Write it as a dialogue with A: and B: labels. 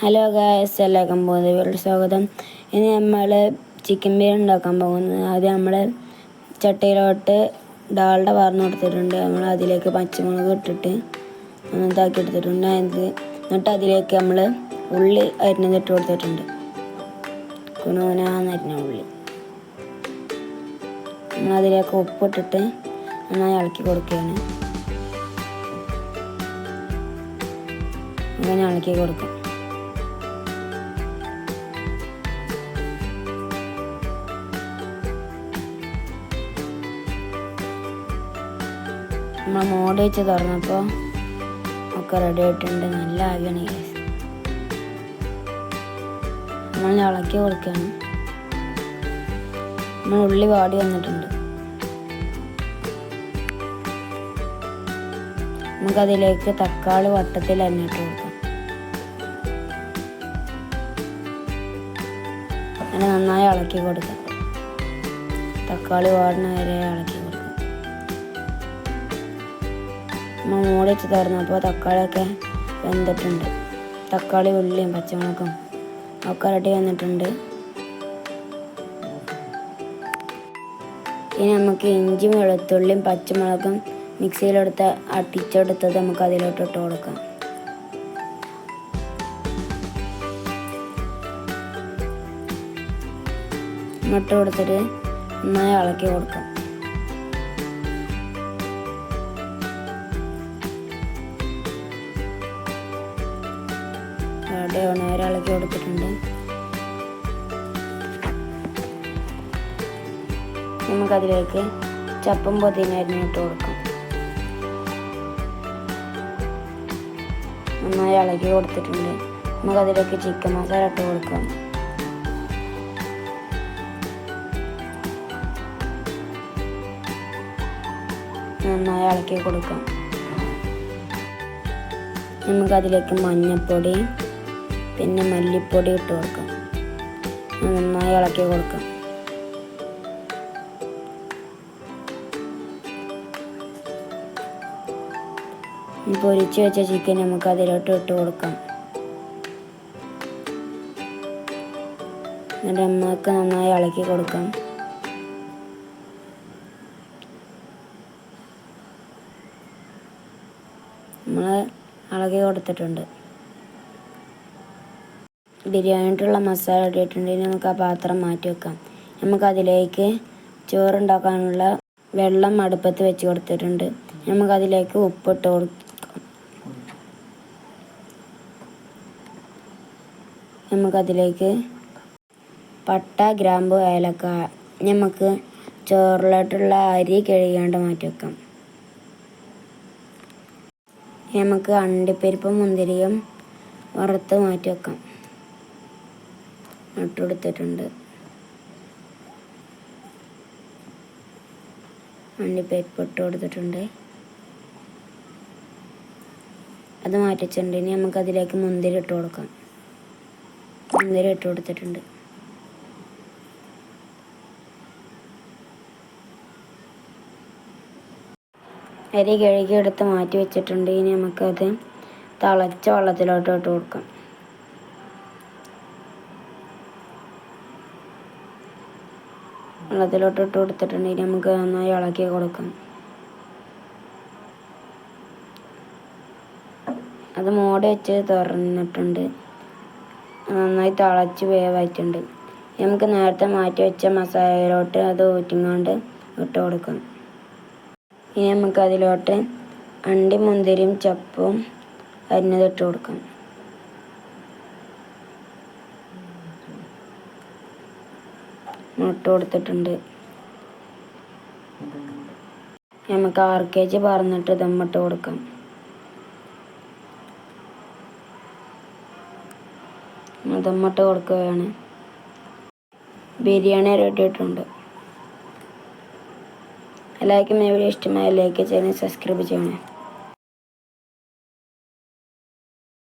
A: Hello guys എല്ലാവർക്കും പോകുന്നത് വീട്ടിൽ സ്വാഗതം. ഇനി നമ്മൾ ചിക്കൻ ബിരിയാണി ഉണ്ടാക്കാൻ പോകുന്നത്. ആദ്യം നമ്മൾ ചട്ടയിലോട്ട് ഡാൾഡ വാർന്ന് കൊടുത്തിട്ടുണ്ട്. നമ്മൾ അതിലേക്ക് പച്ചമുളക് ഇട്ടിട്ട് ഇതാക്കി എടുത്തിട്ടുണ്ട്. അത് എന്നിട്ട് അതിലേക്ക് നമ്മൾ ഉള്ളി അരിഞ്ഞത് ഇട്ട് കൊടുത്തിട്ടുണ്ട്. കുനൂനാന്ന് അരിഞ്ഞ ഉള്ളി. നമ്മൾ അതിലേക്ക് ഉപ്പിട്ടിട്ട് നന്നായി ഇളക്കി കൊടുക്കുകയാണ്. അങ്ങനെ ഇളക്കി കൊടുക്കാം. നമ്മൾ മോഡ് വെച്ച് തുറന്നപ്പോൾ ഒക്കെ റെഡി ആയിട്ടുണ്ട്. നല്ല ആവിയാണ് ഗ്യാസ് നമ്മൾ ഇളക്കി കൊടുക്കുകയാണ് നമ്മൾ ഉള്ളി വാടി വന്നിട്ടുണ്ട്. നമുക്കതിലേക്ക് തക്കാളി വട്ടത്തിൽ അരിഞ്ഞിട്ട് കൊടുക്കാം. അങ്ങനെ നന്നായി ഇളക്കി കൊടുക്കാം. തക്കാളി വാടുന്ന വരെ ഇളക്കി മൂടി വെച്ച് തുറന്നപ്പോൾ തക്കാളിയൊക്കെ വെന്തിട്ടുണ്ട്. തക്കാളി ഉള്ളിയും പച്ചമുളകും ഒക്കെ റെഡി വന്നിട്ടുണ്ട്. ഇനി നമുക്ക് ഇഞ്ചിയും വെളുത്തുള്ളിയും പച്ചമുളകും മിക്സിയിലെടുത്ത് അടിച്ചെടുത്തത് നമുക്ക് അതിലോട്ട് ഇട്ട് കൊടുക്കാം. മുട്ട കൊടുത്തിട്ട് നന്നായി ഇളക്കി കൊടുക്കാം. അവിടെ ഒരാളൊക്കെ കൊടുത്തിട്ടുണ്ട്. നമുക്കതിലേക്ക് ചപ്പും പൊതിന അരിഞ്ഞിട്ട് കൊടുക്കാം. നന്നായി ഇളകി കൊടുത്തിട്ടുണ്ട്. നമുക്കതിലേക്ക് ചിക്കൻ മസാല ഇട്ട് കൊടുക്കാം. നന്നായി ഇളക്കി കൊടുക്കാം. നമുക്കതിലേക്ക് മഞ്ഞൾപ്പൊടി പിന്നെ മല്ലിപ്പൊടി ഇട്ട് കൊടുക്കാം. നന്നായി ഇളക്കി കൊടുക്കാം. പൊരിച്ച് വെച്ച ചിക്കൻ നമുക്ക് അതിലോട്ട് ഇട്ട് കൊടുക്കാം. എന്നിട്ട് നമുക്ക് നന്നായി ഇളക്കി കൊടുക്കാം. നമ്മൾ ഇളകി കൊടുത്തിട്ടുണ്ട്. ബിരിയാണിട്ടുള്ള മസാല ഇട്ടിട്ടുണ്ടെങ്കിൽ നമുക്ക് ആ പാത്രം മാറ്റി വെക്കാം. നമുക്കതിലേക്ക് ചോറുണ്ടാക്കാനുള്ള വെള്ളം അടുപ്പത്ത് വെച്ച് കൊടുത്തിട്ടുണ്ട്. നമുക്കതിലേക്ക് ഉപ്പിട്ട് കൊടുക്കാം. നമുക്കതിലേക്ക് പട്ട ഗ്രാമ്പു ഏലക്ക നമുക്ക് ചോറിലോട്ടുള്ള അരി കഴുകാണ്ട് മാറ്റി വെക്കാം. നമുക്ക് അണ്ടിപ്പരിപ്പും മുന്തിരിയും വറുത്ത് മാറ്റി വെക്കാം. ഇട്ടെടുത്തിട്ടുണ്ട് അണ്ടിപ്പരിപ്പ് ഇട്ട് കൊടുത്തിട്ടുണ്ട് അത് മാറ്റിച്ചിട്ടുണ്ട് ഇനി നമുക്ക് അതിലേക്ക് മുന്തിരി ഇട്ട് കൊടുക്കാം. മുന്തിരി ഇട്ട് കൊടുത്തിട്ടുണ്ട്. അരി കഴുകി എടുത്ത് മാറ്റി വെച്ചിട്ടുണ്ട്. ഇനി നമുക്കത് തിളച്ച വെള്ളത്തിലോട്ട് ഇട്ട് കൊടുക്കാം. വെള്ളത്തിലോട്ട് ഇട്ട് കൊടുത്തിട്ടുണ്ടെങ്കിൽ നമുക്ക് നന്നായി ഇളക്കി കൊടുക്കാം. അത് മോടി വെച്ച് തുറന്നിട്ടുണ്ട്. നന്നായി തിളച്ച് വേവായിട്ടുണ്ട്. നമുക്ക് നേരത്തെ മാറ്റി വെച്ച മസാലയിലോട്ട് അത് ഊറ്റിങ്ങാണ്ട് ഇട്ട് കൊടുക്കാം. ഇനി നമുക്ക് അതിലോട്ട് അണ്ടി മുന്തിരിയും ചപ്പും അരിഞ്ഞത് ഇട്ട് കൊടുക്കാം. മുട്ട കൊടുത്തിട്ടുണ്ട്. നമുക്ക് ആർ കെ ജി പറന്നിട്ട് ദമ്മിട്ട് കൊടുക്കാം ദമ്മിട്ട് കൊടുക്കുകയാണ്. ബിരിയാണി റെഡി ആയിട്ടുണ്ട് എല്ലാവർക്കും ഈ ഇഷ്ടമായ ലൈക്ക് ചെയ്യണേ സബ്സ്ക്രൈബ് ചെയ്യണേ